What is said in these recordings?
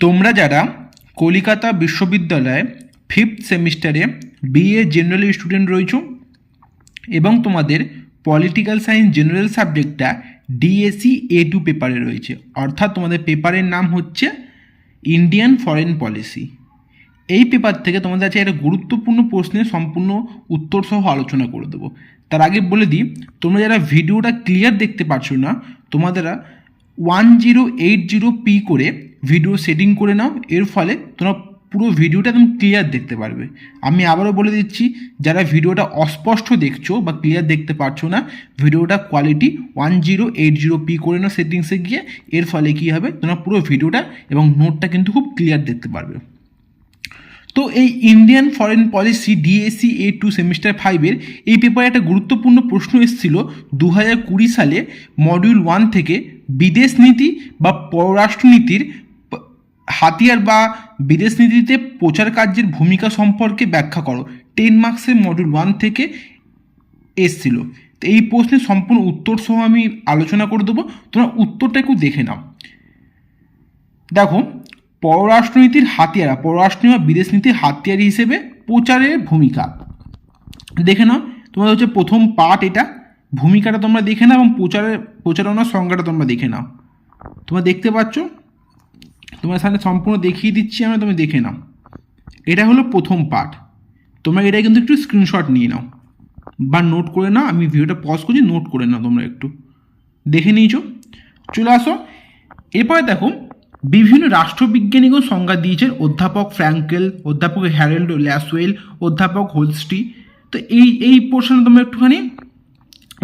তোমরা যারা কলিকাতা বিশ্ববিদ্যালয়ে ফিফথ সেমিস্টারে বিএ জেনারেল স্টুডেন্ট রয়েছো এবং তোমাদের পলিটিক্যাল সায়েন্স জেনারেল সাবজেক্টটা ডিএসসি এ টু পেপারে রয়েছে, অর্থাৎ তোমাদের পেপারের নাম হচ্ছে ইন্ডিয়ান ফরেন পলিসি এই পেপার থেকে তোমাদের কাছে একটা গুরুত্বপূর্ণ প্রশ্নের সম্পূর্ণ উত্তর সহ আলোচনা করে দেবো। তার আগে বলে দিই, তোমরা যারা ভিডিওটা ক্লিয়ার দেখতে পারছ না, তোমাদের one zero eight zero p করে ভিডিও সেটিং করে নাও, এর ফলে তোমরা পুরো ভিডিওটা একদম ক্লিয়ার দেখতে পারবে। আমি আবারও বলে দিচ্ছি, যারা ভিডিওটা অস্পষ্ট দেখছ বা ক্লিয়ার দেখতে পারছ না ভিডিওটা quality one zero eight zero p করে নাও সেটিংসে গিয়ে, এর ফলে কী হবে? তোমরা পুরো ভিডিওটা এবং নোটটা কিন্তু খুব ক্লিয়ার দেখতে পারবে। তো এই Indian foreign policy DSC A two semester ফাইভের এই পেপারে একটা গুরুত্বপূর্ণ প্রশ্ন এসেছিল দু হাজার কুড়ি সালে মডিউল ওয়ান থেকে বিদেশ নীতি বা পররাষ্ট্রনীতির হাতিয়ার বা বিদেশ নীতিতে প্রচার কার্যের ভূমিকা সম্পর্কে ব্যাখ্যা করো। টেন মার্কসের মডিউল ওয়ান থেকে এসছিল। তো এই প্রশ্নের সম্পূর্ণ উত্তর সহ আমি আলোচনা করে দেবো। তোমরা উত্তরটা একটু দেখে নাও। দেখো, পররাষ্ট্রনীতির হাতিয়ারা পররাষ্ট্র বা বিদেশ নীতির হাতিয়ার হিসেবে প্রচারের ভূমিকা। দেখে নাও, তোমাদের হচ্ছে প্রথম পার্ট এটা। ভূমিকাটা তোমরা দেখে নাও এবং প্রচারের প্রচারণার সংজ্ঞাটা তোমরা দেখে নাও। তোমরা দেখতে পাচ্ছ? তোমার সামনে সম্পূর্ণ দেখিয়ে দিচ্ছি, আমরা তুমি দেখে নাও। এটা হলো প্রথম পার্ট তোমরা এটা কিন্তু একটু স্ক্রিনশট নিয়ে নাও। বা নোট করে নাও, আমি ভিডিওটা পজ করছি নোট করে নাও তোমরা একটু। দেখে নিয়েছো? চলে আসো। এরপরে দেখো, বিভিন্ন রাষ্ট্রবিজ্ঞানীগণ সংজ্ঞা দিয়েছেন, অধ্যাপক ফ্র্যাঙ্কেল, অধ্যাপক হ্যারেল্ড ল্যাসওয়েল, অধ্যাপক হোলস্টি। তো এই এই পোর্শনে তোমরা একটুখানি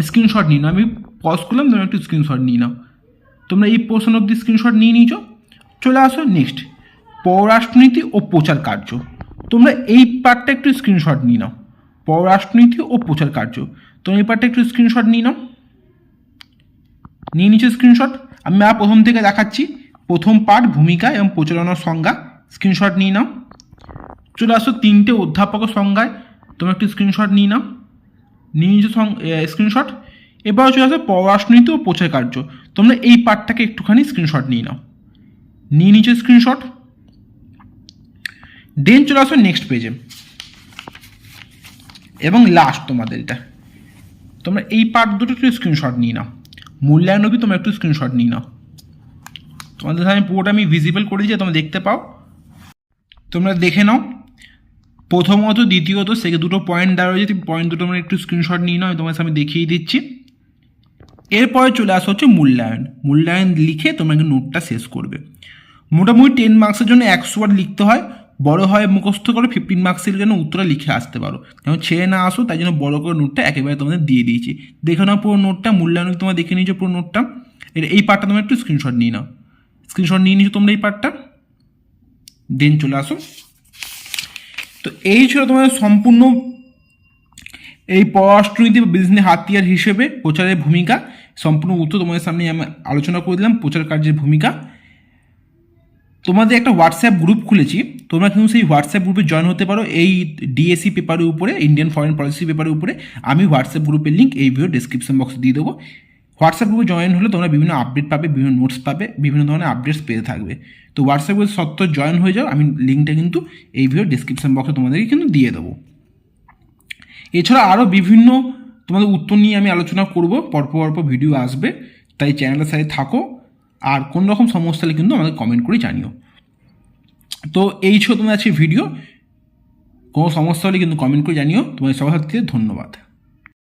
স্ক্রিনশট নিয়ে নাও। আমি পজ করলাম, তোমরা একটু স্ক্রিনশট নিয়ে নাও। তোমরা এই পোর্শন অব্দি স্ক্রিনশট নিয়ে নিয়েছো? চলে আসো নেক্সট পররাষ্ট্রনীতি ও প্রচার কার্য। তোমরা এই পার্টটা একটু স্ক্রিনশট নিয়ে নাও। পররাষ্ট্রনীতি ও প্রচার কার্য। তোমরা এই পার্টটা একটু স্ক্রিনশট নিয়ে নাও। নিয়ে নিচ্ছে স্ক্রিনশট আমি প্রথম থেকে দেখাচ্ছি। প্রথম পার্ট ভূমিকা এবং প্রচারণার সংজ্ঞা। স্ক্রিনশট নিয়ে নাও। চলে আসো তিনটে অধ্যাপকের সংজ্ঞায়। তোমরা একটু স্ক্রিনশট নিয়ে নাও। নিয়ে নিচ্ছ স্ক্রিনশট এবার চলে আসো পররাষ্ট্রনীতি ও প্রচার কার্য। তোমরা এই পার্টটাকে একটুখানি স্ক্রিনশট নিয়ে নাও। নিয়ে নিচ্ছ স্ক্রিনশট দেন চলে আসো নেক্সট পেজে এবং লাস্ট তোমাদের এটা। তোমরা এই পার্ট দুটো একটু স্ক্রিনশট নিয়ে নাও। মূল্যায়ন অবধি তোমরা একটু স্ক্রিনশট নিয়ে নাও। তোমাদের সামনে পুরোটা আমি ভিজিবল করে দিয়েছি তোমরা দেখতে পাও। তোমরা দেখে নাও। প্রথমত, দ্বিতীয়ত সেকে দুটো পয়েন্ট দেওয়া রয়েছে পয়েন্ট দুটো তোমরা একটু স্ক্রিনশট নিয়ে নাও, আমি তোমার সামনে দেখিয়ে দিচ্ছি। এরপরে চলে আসা হচ্ছে মূল্যায়ন। মূল্যায়ন লিখে তোমরা নোটটা শেষ করবে। মোটামুটি টেন মার্কসের জন্য একশো বার লিখতে হয়, বড় হয় মুখস্থ করে ফিফটিন মার্কসের জন্য উত্তরটা লিখে আসতে পারো। যেমন ছেড়ে না আসো, তাই জন্য বড় করে নোটটা একেবারে তোমাদের দিয়ে দিয়েছি। দেখে নাও পুরো নোটটা মূল্যায়ন তোমরা দেখে নিয়েছো পুরো নোটটা এর এই পার্টটা তোমরা একটু স্ক্রিনশট নিয়ে নাও। স্ক্রিনশট নিয়ে নিয়েছো তোমরা এই পার্টটা দেন চলে আসো। তো এই ছিল তোমাদের সম্পূর্ণ এই পররাষ্ট্রনীতি বা বিজনেস হাতিয়ার হিসেবে প্রচারের ভূমিকা। সম্পূর্ণ উত্তর তোমাদের সামনে আমি আলোচনা করে দিলাম, প্রচার কার্যের ভূমিকা। তোমাদের একটা হোয়াটসঅ্যাপ গ্রুপ খুলেছি, তোমরা কিন্তু সেই হোয়াটসঅ্যাপ গ্রুপে জয়েন হতে পারো। এই ডিএসসি পেপারের উপরে ইন্ডিয়ান ফরেন পলিসি পেপারের উপরে, আমি হোয়াটসঅ্যাপ গ্রুপের লিঙ্ক এই ভিডিও ডিসক্রিপশন বক্সে দিয়ে দেবো। হোয়াটসঅ্যাপ গ্রুপে জয়েন হলে তোমরা বিভিন্ন আপডেট পাবে, বিভিন্ন নোটস পাবে, বিভিন্ন ধরনের আপডেটস পেয়ে থাকবে। তো হোয়াটসঅ্যাপ গ্রুপে সত্তর জয়েন হয়ে যাও, আমি লিঙ্কটা কিন্তু এই ভিডিও ডিসক্রিপশন বক্সে তোমাদেরকে কিন্তু দিয়ে দেবো। এছাড়া আরও বিভিন্ন তোমাদের উত্তর নিয়ে আমি আলোচনা করব, পরপর পরপর ভিডিও আসবে। তাই চ্যানেলের সাথে থাকো। আর কোন রকম সমস্যা হলে কিন্তু আমাদের কমেন্ট করে জানিও। তো এই ছিল তোমার আছে ভিডিও কোনো সমস্যা হলে কিন্তু কমেন্ট করে জানিও। তোমাদের সবার সাথে ধন্যবাদ।